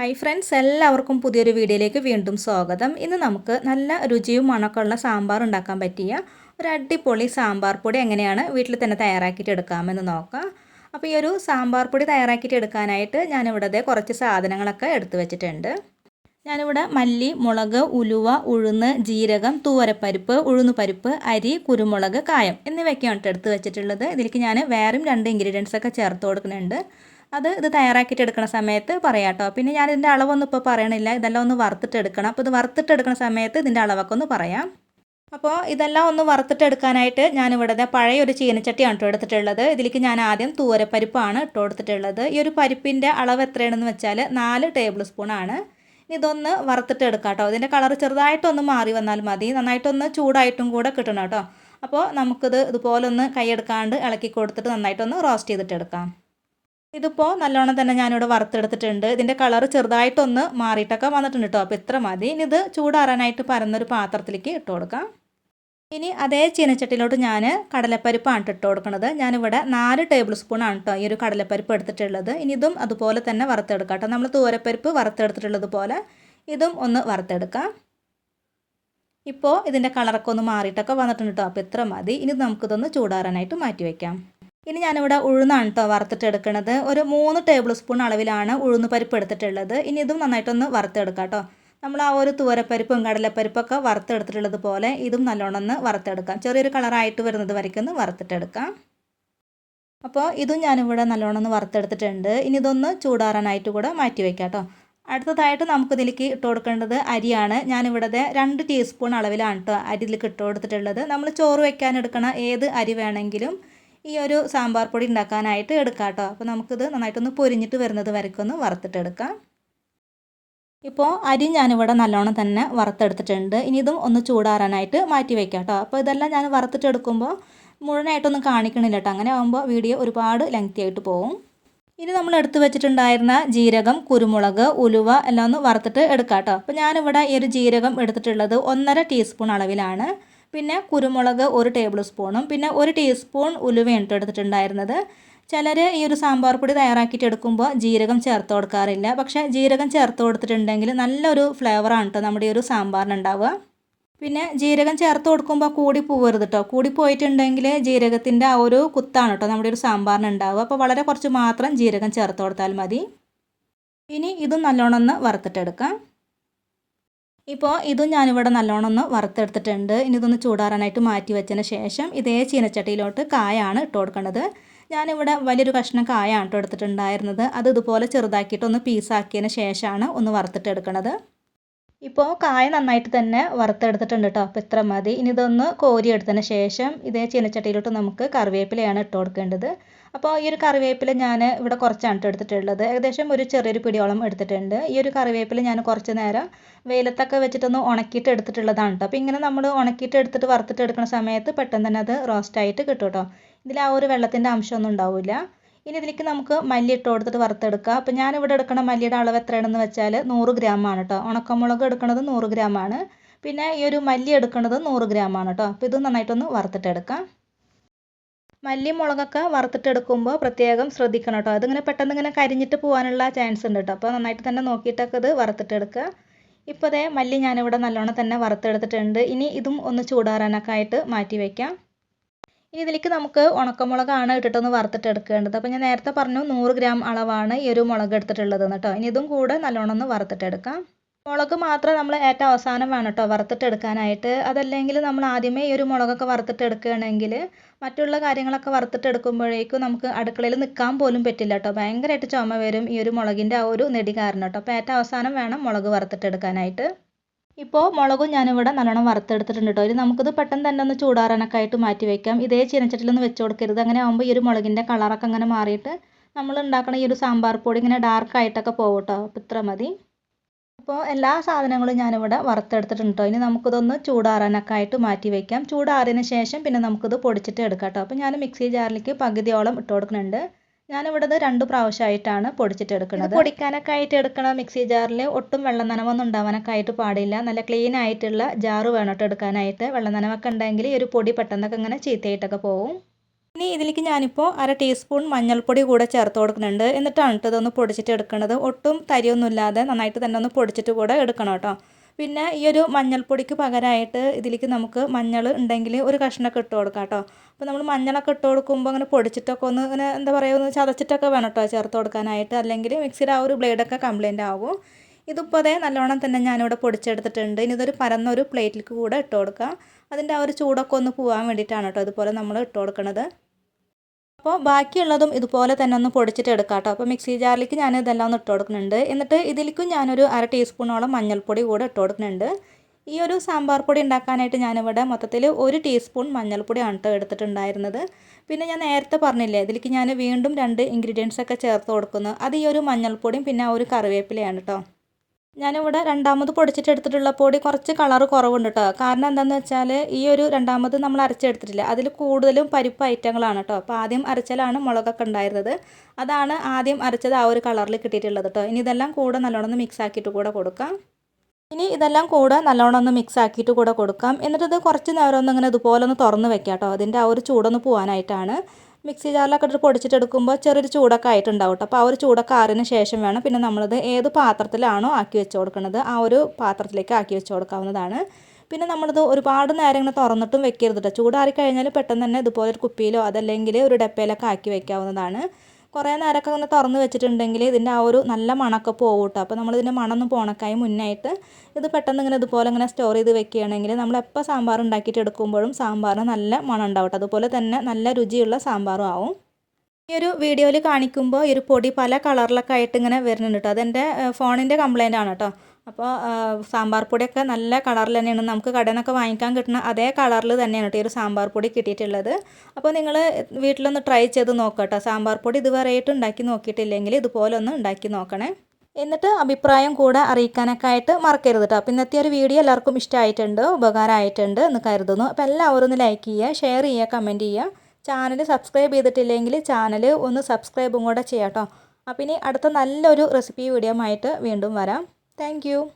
Hi friends എല്ലാവർക്കും പുതിയൊരു വീഡിയോയിലേക്ക് വീണ്ടും സ്വാഗതം. ഇന്ന് നമുക്ക് നല്ല രുചിയും മണക്കമുള്ള സാമ്പാർ ഉണ്ടാക്കാൻ പറ്റിയ ഒരു അടിപൊളി സാമ്പാർ പൊടി എങ്ങനെയാണ് വീട്ടിൽ തന്നെ തയ്യാറാക്കിയിട്ട് എടുക്കാമെന്ന് നോക്കാം. അപ്പോൾ ഈ ഒരു സാമ്പാർ പൊടി തയ്യാറാക്കിയിട്ട് എടുക്കാനായിട്ട് ഞാനിവിടെ കുറച്ച് സാധനങ്ങളൊക്കെ എടുത്തു വെച്ചിട്ടുണ്ട്. ഞാനിവിടെ മല്ലി മുളക് ഉലുവ ഉഴുന്ന് ജീരകം തൂവരപ്പരിപ്പ് ഉഴുന്നുപരിപ്പ് അരി കുരുമുളക് കായം എന്നിവയൊക്കെയാണ് എടുത്ത് വെച്ചിട്ടുള്ളത്. ഇതിലേക്ക് ഞാൻ വേറെയും രണ്ട് ഇൻഗ്രീഡിയൻസ് ഒക്കെ ചേർത്ത് കൊടുക്കുന്നുണ്ട്. അത് ഇത് തയ്യാറാക്കിയിട്ട് എടുക്കുന്ന സമയത്ത് പറയാം കേട്ടോ പിന്നെ ഞാൻ ഇതിന്റെ അളവൊന്നും ഇപ്പോൾ പറയണില്ല. ഇതെല്ലാം ഒന്ന് വറുത്തിട്ട് എടുക്കണം. അപ്പോൾ ഇത് വറുത്തിട്ട് എടുക്കുന്ന സമയത്ത് ഇതിന്റെ അളവൊക്കെ ഒന്ന് പറയാം. അപ്പോൾ ഇതെല്ലാം ഒന്ന് വറുത്തിട്ട് എടുക്കാനായിട്ട് ഞാനിവിടെ പഴയ ഒരു ചീനച്ചട്ടിയാണ് കേട്ടോ എടുത്തിട്ടുള്ളത്. ഇതിലേക്ക് ഞാൻ ആദ്യം തൂരപ്പരിപ്പാണ് ഇട്ട് കൊടുത്തിട്ടുള്ളത് ഈ ഒരു പരിപ്പിന്റെ അളവ് എത്രയാണെന്ന് വെച്ചാൽ നാല് ടേബിൾ സ്പൂണാണ് ഇതൊന്ന് വറുത്തിട്ട് എടുക്കാം കേട്ടോ ഇതിന്റെ കളർ ചെറുതായിട്ടൊന്ന് മാറി വന്നാൽ മതി. നന്നായിട്ടൊന്ന് ചൂടായിട്ടും കൂടെ കിട്ടണം കേട്ടോ അപ്പോൾ നമുക്കിത് ഇതുപോലൊന്ന് കൈയെടുക്കാണ്ട് ഇളക്കി കൊടുത്തിട്ട് നന്നായിട്ടൊന്ന് റോസ്റ്റ് ചെയ്തിട്ട് എടുക്കാം. ഇതിപ്പോൾ നല്ലോണം തന്നെ ഞാനിവിടെ വറുത്തെടുത്തിട്ടുണ്ട്. ഇതിന്റെ കളർ ചെറുതായിട്ടൊന്ന് മാറിയിട്ടൊക്കെ വന്നിട്ടുണ്ട് കേട്ടോ അപ്പോൾ ഇത്ര മതി. ഇനി ഇത് ചൂടാറാനായിട്ട് പരന്നൊരു പാത്രത്തിലേക്ക് ഇട്ട് കൊടുക്കാം. ഇനി അതേ ചീനച്ചട്ടിയിലോട്ട് ഞാൻ കടലപ്പരിപ്പാണ് ഇട്ട് കൊടുക്കുന്നത് ഞാനിവിടെ നാല് ടേബിൾ സ്പൂൺ ആണ് കേട്ടോ ഈ ഒരു കടലപ്പരിപ്പ് എടുത്തിട്ടുള്ളത്. ഇനി ഇതും അതുപോലെ തന്നെ വറുത്തെടുക്കാം കേട്ടോ നമ്മൾ തൂരപ്പരിപ്പ് വറുത്തെടുത്തിട്ടുള്ളത് പോലെ ഇതും ഒന്ന് വറുത്തെടുക്കാം. ഇപ്പോൾ ഇതിന്റെ കളറൊക്കെ ഒന്ന് മാറിയിട്ടൊക്കെ വന്നിട്ടുണ്ട് കേട്ടോ അപ്പോൾ ഇത്ര മതി. ഇനി നമുക്കിതൊന്ന് ചൂടാറാനായിട്ട് മാറ്റി വയ്ക്കാം ഇനി ഞാനിവിടെ ഉഴുന്നാണ് കേട്ടോ വറുത്തിട്ട് എടുക്കുന്നത് ഒരു മൂന്ന് ടേബിൾ സ്പൂൺ അളവിലാണ് ഉഴുന്ന് പരിപ്പ് എടുത്തിട്ടുള്ളത്. ഇനി ഇതും നന്നായിട്ടൊന്ന് വറുത്തെടുക്കാം കേട്ടോ നമ്മൾ ആ ഒരു തുവരപ്പരിപ്പും കടലപ്പരിപ്പൊക്കെ വറുത്തെടുത്തിട്ടുള്ളത് പോലെ ഇതും നല്ലോണം ഒന്ന് വറുത്തെടുക്കാം. ചെറിയൊരു കളറായിട്ട് വരുന്നത് വരയ്ക്കും ഒന്ന് വറുത്തിട്ടെടുക്കാം. അപ്പോൾ ഇതും ഞാനിവിടെ നല്ലോണം ഒന്ന് വറുത്തെടുത്തിട്ടുണ്ട്. ഇനി ഇതൊന്ന് ചൂടാറാനായിട്ട് കൂടെ മാറ്റി വയ്ക്കാം കേട്ടോ അടുത്തതായിട്ട് നമുക്ക് ഇതിലേക്ക് ഇട്ട് കൊടുക്കേണ്ടത് അരിയാണ്. ഞാനിവിടെ രണ്ട് ടീസ്പൂൺ അളവിലാണ് കേട്ടോ അരിയിലേക്ക് ഇട്ട് കൊടുത്തിട്ടുള്ളത്. നമ്മൾ ചോറ് വെക്കാൻ എടുക്കണ ഏത് അരി വേണമെങ്കിലും ഈ ഒരു സാമ്പാർ പൊടി ഉണ്ടാക്കാനായിട്ട് എടുക്കാം കേട്ടോ അപ്പോൾ നമുക്കിത് നന്നായിട്ടൊന്ന് പൊരിഞ്ഞിട്ട് വരുന്നത് വരയ്ക്കൊന്ന് വറുത്തിട്ടെടുക്കാം ഇപ്പോൾ അരി ഞാനിവിടെ നല്ലോണം തന്നെ വറുത്തെടുത്തിട്ടുണ്ട്. ഇനി ഇതും ഒന്ന് ചൂടാറാനായിട്ട് മാറ്റി വയ്ക്കാം കേട്ടോ അപ്പോൾ ഇതെല്ലാം ഞാൻ വറുത്തിട്ടെടുക്കുമ്പോൾ മുഴുവനായിട്ടൊന്നും കാണിക്കണില്ല കേട്ടോ അങ്ങനെ ആകുമ്പോൾ വീഡിയോ ഒരുപാട് ലെങ്തി ആയിട്ട് പോകും ഇനി നമ്മൾ എടുത്തു വെച്ചിട്ടുണ്ടായിരുന്ന ജീരകം കുരുമുളക് ഉലുവ എല്ലാം ഒന്ന് വറുത്തിട്ട് എടുക്കാം കേട്ടോ അപ്പോൾ ഞാനിവിടെ ഈ ഒരു ജീരകം എടുത്തിട്ടുള്ളത് ഒന്നര ടീസ്പൂൺ അളവിലാണ്. പിന്നെ കുരുമുളക് ഒരു ടേബിൾ സ്പൂണും പിന്നെ ഒരു ടീസ്പൂൺ ഉലുവയാണ് എടുത്തിട്ടുണ്ടായിരുന്നത്. ചിലർ ഈ ഒരു സാമ്പാർ പൊടി തയ്യാറാക്കിയിട്ട് എടുക്കുമ്പോൾ ജീരകം ചേർത്ത് കൊടുക്കാറില്ല. പക്ഷേ ജീരകം ചേർത്ത് കൊടുത്തിട്ടുണ്ടെങ്കിൽ നല്ലൊരു ഫ്ലേവറാണ് കേട്ടോ നമ്മുടെ ഈ ഒരു സാമ്പാറിനുണ്ടാവുക പിന്നെ ജീരകം ചേർത്ത് കൊടുക്കുമ്പോൾ കൂടി പോവരുത് കേട്ടോ കൂടി പോയിട്ടുണ്ടെങ്കിൽ ജീരകത്തിന്റെ ആ ഒരു കുത്താണ് കേട്ടോ നമ്മുടെ ഒരു സാമ്പാറിനുണ്ടാവുക അപ്പോൾ വളരെ കുറച്ച് മാത്രം ജീരകം ചേർത്ത് കൊടുത്താൽ മതി. ഇനി ഇതും നല്ലോണം ഒന്ന് വറുത്തിട്ടെടുക്കാം. ഇപ്പോൾ ഇതും ഞാനിവിടെ നല്ലോണം ഒന്ന് വറുത്തെടുത്തിട്ടുണ്ട്. ഇനി ഇതൊന്ന് ചൂടാറാനായിട്ട് മാറ്റി വെച്ചതിന് ശേഷം ഇതേ ചീനച്ചട്ടിയിലോട്ട് കായാണ് ഇട്ട് കൊടുക്കേണ്ടത് ഞാനിവിടെ വലിയൊരു കഷ്ണം കായാണ് ഇട്ട് എടുത്തിട്ടുണ്ടായിരുന്നത് അത് ഇതുപോലെ ചെറുതാക്കിയിട്ട് ഒന്ന് പീസാക്കിയതിന് ശേഷമാണ് ഒന്ന് വറുത്തിട്ട് എടുക്കുന്നത് ഇപ്പോൾ കായ നന്നായിട്ട് തന്നെ വറുത്തെടുത്തിട്ടുണ്ട് കേട്ടോ അപ്പോൾ ഇത്ര മതി. ഇനി ഇതൊന്ന് കോരിയെടുത്തതിന് ശേഷം ഇതേ ചീനച്ചട്ടിയിലോട്ട് നമുക്ക് കറിവേപ്പിലയാണ് ഇട്ട് കൊടുക്കേണ്ടത്. അപ്പോൾ ഈ ഒരു കറിവേപ്പില ഞാൻ ഇവിടെ കുറച്ചാണ് എടുത്തിട്ടുള്ളത്. ഏകദേശം ഒരു ചെറിയൊരു പിടിയോളം എടുത്തിട്ടുണ്ട്. ഈ ഒരു കറിവേപ്പില ഞാൻ കുറച്ച് നേരം വെയിലത്തൊക്കെ വെച്ചിട്ടൊന്ന് ഉണക്കിയിട്ട് എടുത്തിട്ടുള്ളതാണ് കേട്ടോ അപ്പോൾ ഇങ്ങനെ നമ്മൾ ഉണക്കിയിട്ട് എടുത്തിട്ട് വറുത്തിട്ട് എടുക്കുന്ന സമയത്ത് പെട്ടെന്ന് തന്നെ അത് റോസ്റ്റായിട്ട് കിട്ടും കേട്ടോ ഇതിൽ ആ ഒരു വെള്ളത്തിന്റെ അംശമൊന്നും ഉണ്ടാവില്ല ഇനി ഇതിലേക്ക് നമുക്ക് മല്ലി ഇട്ട് കൊടുത്തിട്ട് വറുത്തെടുക്കാം. അപ്പോൾ ഞാനിവിടെ എടുക്കുന്ന മല്ലിയുടെ അളവ് എത്രയാണെന്ന് വെച്ചാൽ നൂറ് ഗ്രാമാണ് കേട്ടോ ഉണക്കമുളക് എടുക്കുന്നത് നൂറ് ഗ്രാമാണ് പിന്നെ ഈ ഒരു മല്ലി എടുക്കുന്നത് നൂറ് ഗ്രാമാണ് കേട്ടോ അപ്പോൾ ഇത് നന്നായിട്ടൊന്ന് വറുത്തിട്ടെടുക്കാം. മല്ലി മുളകൊക്കെ വറുത്തിട്ടെടുക്കുമ്പോൾ പ്രത്യേകം ശ്രദ്ധിക്കണം കേട്ടോ അതിങ്ങനെ പെട്ടെന്ന് ഇങ്ങനെ കരിഞ്ഞിട്ട് പോകാനുള്ള ചാൻസ് ഉണ്ട് കേട്ടോ അപ്പോൾ നന്നായിട്ട് തന്നെ നോക്കിയിട്ടൊക്കെ ഇത് വറുത്തിട്ടെടുക്കുക. ഇപ്പോൾ മല്ലി ഞാനിവിടെ നല്ലോണം തന്നെ വറുത്തെടുത്തിട്ടുണ്ട്. ഇനി ഇതും ഒന്ന് ചൂടാറാനൊക്കെ ആയിട്ട് മാറ്റി വയ്ക്കാം ഇനി ഇതിലേക്ക് നമുക്ക് ഉണക്കമുളകാണ് ഇട്ടിട്ടൊന്ന് വറുത്തിട്ടെടുക്കേണ്ടത്. അപ്പോൾ ഞാൻ നേരത്തെ പറഞ്ഞു നൂറ് ഗ്രാം അളവാണ് ഈ ഒരു മുളക് എടുത്തിട്ടുള്ളത് കേട്ടോ ഇനി ഇതും കൂടെ നല്ലോണം ഒന്ന് വറുത്തിട്ടെടുക്കാം. മുളക് മാത്രം നമ്മൾ ഏറ്റവും അവസാനം വേണം കേട്ടോ വറുത്തിട്ട് എടുക്കാനായിട്ട് അതല്ലെങ്കിൽ നമ്മൾ ആദ്യമേ ഈ ഒരു മുളകൊക്കെ വറുത്തിട്ട് എടുക്കുകയാണെങ്കിൽ മറ്റുള്ള കാര്യങ്ങളൊക്കെ വറുത്തിട്ട് എടുക്കുമ്പോഴേക്കും നമുക്ക് അടുക്കളയിൽ നിൽക്കാൻ പോലും പറ്റില്ല കേട്ടോ ഭയങ്കരമായിട്ട് ചുമ വരും ഈ ഒരു മുളകിന്റെ ആ ഒരു നെടി കാരണം കേട്ടോ അപ്പോൾ ഏറ്റവും അവസാനം വേണം മുളക് വറുത്തിട്ട് എടുക്കാനായിട്ട് ഇപ്പോൾ മുളകും ഞാനിവിടെ നല്ലോണം വറുത്തെടുത്തിട്ടുണ്ട് കേട്ടോ ഇനി നമുക്കിത് പെട്ടെന്ന് തന്നെ ഒന്ന് ചൂടാറാനൊക്കെ ആയിട്ട് മാറ്റി വയ്ക്കാം ഇതേ ചീനച്ചട്ടിലൊന്നും വെച്ച് കൊടുക്കരുത്. അങ്ങനെ ആകുമ്പോൾ ഈ ഒരു മുളകിന്റെ കളറൊക്കെ അങ്ങനെ മാറിയിട്ട് നമ്മൾ ഉണ്ടാക്കണ ഈ ഒരു സാമ്പാർ പൊടി ഇങ്ങനെ ഡാർക്ക് ആയിട്ടൊക്കെ പോകും കേട്ടോ അപ്പോൾ ഇത്ര മതി. അപ്പോൾ എല്ലാ സാധനങ്ങളും ഞാനിവിടെ വറുത്തെടുത്തിട്ടുണ്ട് കേട്ടോ ഇനി നമുക്കിതൊന്ന് ചൂടാറാനൊക്കെ ആയിട്ട് മാറ്റി വയ്ക്കാം ചൂടാറിയതിന് ശേഷം പിന്നെ നമുക്കിത് പൊടിച്ചിട്ട് എടുക്കാം കേട്ടോ അപ്പോൾ ഞാൻ മിക്സി ജാറിലേക്ക് പകുതിയോളം ഇട്ട് കൊടുക്കുന്നുണ്ട്. ഞാനിവിടെ രണ്ടു പ്രാവശ്യമായിട്ടാണ് പൊടിച്ചിട്ട് എടുക്കുന്നത് പൊടിക്കാനൊക്കെ ആയിട്ട് എടുക്കണ. മിക്സി ജാറിൽ ഒട്ടും വെള്ളം നനവൊന്നും ഉണ്ടാവാനൊക്കെ ആയിട്ട് പാടില്ല. നല്ല ക്ലീൻ ആയിട്ടുള്ള ജാറ് വേണം കേട്ടോ എടുക്കാനായിട്ട്. വെള്ളം നനവൊക്കെ ഉണ്ടെങ്കിൽ ഈ ഒരു പൊടി പെട്ടെന്നൊക്കെ ഇങ്ങനെ ചീത്തയായിട്ടൊക്കെ പോകും ഇനി ഇതിലേക്ക് ഞാനിപ്പോൾ അര ടീസ്പൂൺ മഞ്ഞൾപ്പൊടി കൂടെ ചേർത്ത് കൊടുക്കുന്നുണ്ട്. എന്നിട്ടാണ് ഇതൊന്ന് പൊടിച്ചിട്ട് എടുക്കുന്നത് ഒട്ടും തരിയൊന്നുമില്ലാതെ നന്നായിട്ട് തന്നെ ഒന്ന് പൊടിച്ചിട്ട് കൂടെ എടുക്കണം കേട്ടോ. പിന്നെ ഈ ഒരു മഞ്ഞൾപ്പൊടിക്ക് പകരമായിട്ട് ഇതിലേക്ക് നമുക്ക് മഞ്ഞൾ ഉണ്ടെങ്കിൽ ഒരു കഷ്ണമൊക്കെ ഇട്ട് കൊടുക്കാം കേട്ടോ. അപ്പോൾ നമ്മൾ മഞ്ഞളൊക്കെ ഇട്ട് കൊടുക്കുമ്പോൾ അങ്ങനെ പൊടിച്ചിട്ടൊക്കെ ഒന്ന് ഇങ്ങനെ എന്താ പറയുക ഒന്ന് ചതച്ചിട്ടൊക്കെ വേണം കേട്ടോ ചേർത്ത് കൊടുക്കാനായിട്ട്. അല്ലെങ്കിൽ മിക്സിയുടെ ആ ഒരു ബ്ലേഡൊക്കെ കംപ്ലയിന്റ് ആകും ഇതിപ്പോൾ അതേ നല്ലോണം തന്നെ ഞാനിവിടെ പൊടിച്ചെടുത്തിട്ടുണ്ട്. ഇനി ഇതൊരു പരന്നൊരു പ്ലേറ്റിൽ കൂടെ ഇട്ട് കൊടുക്കാം. അതിന്റെ ആ ഒരു ചൂടൊക്കെ ഒന്ന് പോകാൻ വേണ്ടിയിട്ടാണ് കേട്ടോ ഇതുപോലെ നമ്മൾ ഇട്ട് കൊടുക്കുന്നത് അപ്പോൾ ബാക്കിയുള്ളതും ഇതുപോലെ തന്നെ ഒന്ന് പൊടിച്ചിട്ട് എടുക്കാം കേട്ടോ. അപ്പോൾ മിക്സി ജാറിലേക്ക് ഞാൻ ഇതെല്ലാം ഒന്ന് ഇട്ട് കൊടുക്കുന്നുണ്ട്. എന്നിട്ട് ഇതിലേക്കും ഞാനൊരു അര ടീസ്പൂണോളം മഞ്ഞൾപ്പൊടി കൂടെ ഇട്ട് കൊടുക്കുന്നുണ്ട്. ഈ ഒരു സാമ്പാർ പൊടി ഉണ്ടാക്കാനായിട്ട് ഞാനിവിടെ മൊത്തത്തിൽ ഒരു ടീസ്പൂൺ മഞ്ഞൾപ്പൊടിയാണ് കേട്ടോ എടുത്തിട്ടുണ്ടായിരുന്നത്. പിന്നെ ഞാൻ നേരത്തെ പറഞ്ഞില്ലേ ഇതിലേക്ക് ഞാൻ വീണ്ടും രണ്ട് ഇൻഗ്രീഡിയൻസ് ഒക്കെ ചേർത്ത് കൊടുക്കുന്നു. അത് ഈ ഒരു മഞ്ഞൾപ്പൊടിയും പിന്നെ ഒരു കറിവേപ്പിലയാണ് കേട്ടോ. ഞാനിവിടെ രണ്ടാമത് പൊടിച്ചിട്ട് എടുത്തിട്ടുള്ള പൊടി കുറച്ച് കളർ കുറവുണ്ട് കേട്ടോ കാരണം എന്താണെന്ന് വെച്ചാൽ ഈ ഒരു രണ്ടാമത് നമ്മൾ അരച്ചെടുത്തിട്ടില്ല. അതിൽ കൂടുതലും പരിപ്പ് ഐറ്റങ്ങളാണ് കേട്ടോ അപ്പോൾ ആദ്യം അരച്ചലാണ് മുളകൊക്കെ ഉണ്ടായിരുന്നത്. അതാണ് ആദ്യം അരച്ചത് ആ ഒരു കളറിൽ കിട്ടിയിട്ടുള്ളത് കേട്ടോ ഇനി ഇതെല്ലാം കൂടെ നല്ലോണം മിക്സ് ആക്കിയിട്ട് കൂടെ കൊടുക്കാം. ഇനി ഇതെല്ലാം കൂടെ നല്ലോണം ഒന്ന് മിക്സ് ആക്കിയിട്ട് കൂടെ കൊടുക്കാം. എന്നിട്ട് ഇത് കുറച്ച് നേരം ഒന്ന് ഇങ്ങനെ ഇതുപോലെ ഒന്ന് തുറന്ന് വെക്കാം കേട്ടോ അതിന്റെ ആ ഒരു ചൂടൊന്ന് പോകാനായിട്ടാണ് മിക്സി ജാറിലൊക്കെ ഇട്ട് പൊടിച്ചിട്ടെടുക്കുമ്പോൾ ചെറിയൊരു ചൂടൊക്കെ ആയിട്ടുണ്ടാവും കേട്ടോ അപ്പോൾ ആ ഒരു ചൂടൊക്കെ ആറിന് ശേഷം വേണം പിന്നെ നമ്മളത് ഏത് പാത്രത്തിലാണോ ആക്കി വെച്ച് കൊടുക്കുന്നത് ആ ഒരു പാത്രത്തിലേക്ക് ആക്കി വെച്ച് കൊടുക്കാവുന്നതാണ്. പിന്നെ നമ്മളിത് ഒരുപാട് നേരം ഇങ്ങനെ തുറന്നിട്ടും വെക്കരുത് കേട്ടോ ചൂടാറി കഴിഞ്ഞാൽ പെട്ടെന്ന് തന്നെ ഇതുപോലെ ഒരു കുപ്പിയിലോ അതല്ലെങ്കിൽ ഒരു ഡപ്പയിലൊക്കെ ആക്കി വെക്കാവുന്നതാണ്. കുറേ നേരമൊക്കെ ഒന്ന് തുറന്ന് വെച്ചിട്ടുണ്ടെങ്കിൽ ഇതിന്റെ ആ ഒരു നല്ല മണമൊക്കെ പോകും കേട്ടോ അപ്പോൾ നമ്മളിതിന്റെ മണമൊന്നും പോണക്കായി മുന്നായിട്ട് ഇത് പെട്ടെന്ന് ഇങ്ങനെ ഇതുപോലെ ഇങ്ങനെ സ്റ്റോർ ചെയ്ത് വെക്കുകയാണെങ്കിൽ നമ്മളെപ്പോൾ സാമ്പാർ ഉണ്ടാക്കിയിട്ട് എടുക്കുമ്പോഴും സാമ്പാറിന് നല്ല മണം ഉണ്ടാവും അതുപോലെ തന്നെ നല്ല രുചിയുള്ള സാമ്പാറും ആവും. ഈ ഒരു വീഡിയോയിൽ കാണിക്കുമ്പോൾ ഈ ഒരു പൊടി പല കളറിലൊക്കെ ആയിട്ട് ഇങ്ങനെ വരുന്നുണ്ട് കേട്ടോ. അതെന്റെ ഫോണിന്റെ കംപ്ലൈന്റ് ആണ് കേട്ടോ. അപ്പോൾ സാമ്പാർ പൊടിയൊക്കെ നല്ല കളറിൽ തന്നെയാണ്. നമുക്ക് കടയിൽ നിന്നൊക്കെ വാങ്ങിക്കാൻ കിട്ടുന്ന അതേ കളറിൽ തന്നെയാണ് കേട്ടോ ഈ ഒരു സാമ്പാർ പൊടി കിട്ടിയിട്ടുള്ളത്. അപ്പോൾ നിങ്ങൾ വീട്ടിലൊന്ന് ട്രൈ ചെയ്ത് നോക്കട്ടോ സാമ്പാർ പൊടി ഇതുവരെയായിട്ട് ഉണ്ടാക്കി നോക്കിയിട്ടില്ലെങ്കിൽ ഇതുപോലെ ഒന്ന് ഉണ്ടാക്കി നോക്കണേ. എന്നിട്ട് അഭിപ്രായം കൂടെ അറിയിക്കാനൊക്കെ ആയിട്ട് മറക്കരുത് കേട്ടോ. അപ്പോൾ ഇന്നത്തെ ഒരു വീഡിയോ എല്ലാവർക്കും ഇഷ്ടമായിട്ടുണ്ട് ഉപകാരമായിട്ടുണ്ട് എന്ന് കരുതുന്നു. അപ്പോൾ എല്ലാവരും ഒന്ന് ലൈക്ക് ചെയ്യുക ഷെയർ ചെയ്യുക കമന്റ് ചെയ്യുക. ചാനൽ സബ്സ്ക്രൈബ് ചെയ്തിട്ടില്ലെങ്കിൽ ചാനൽ ഒന്ന് സബ്സ്ക്രൈബും കൂടെ ചെയ്യാം കേട്ടോ. അപ്പോൾ ഇനി അടുത്ത നല്ലൊരു റെസിപ്പി വീഡിയോ ആയിട്ട് വീണ്ടും വരാം. Thank you.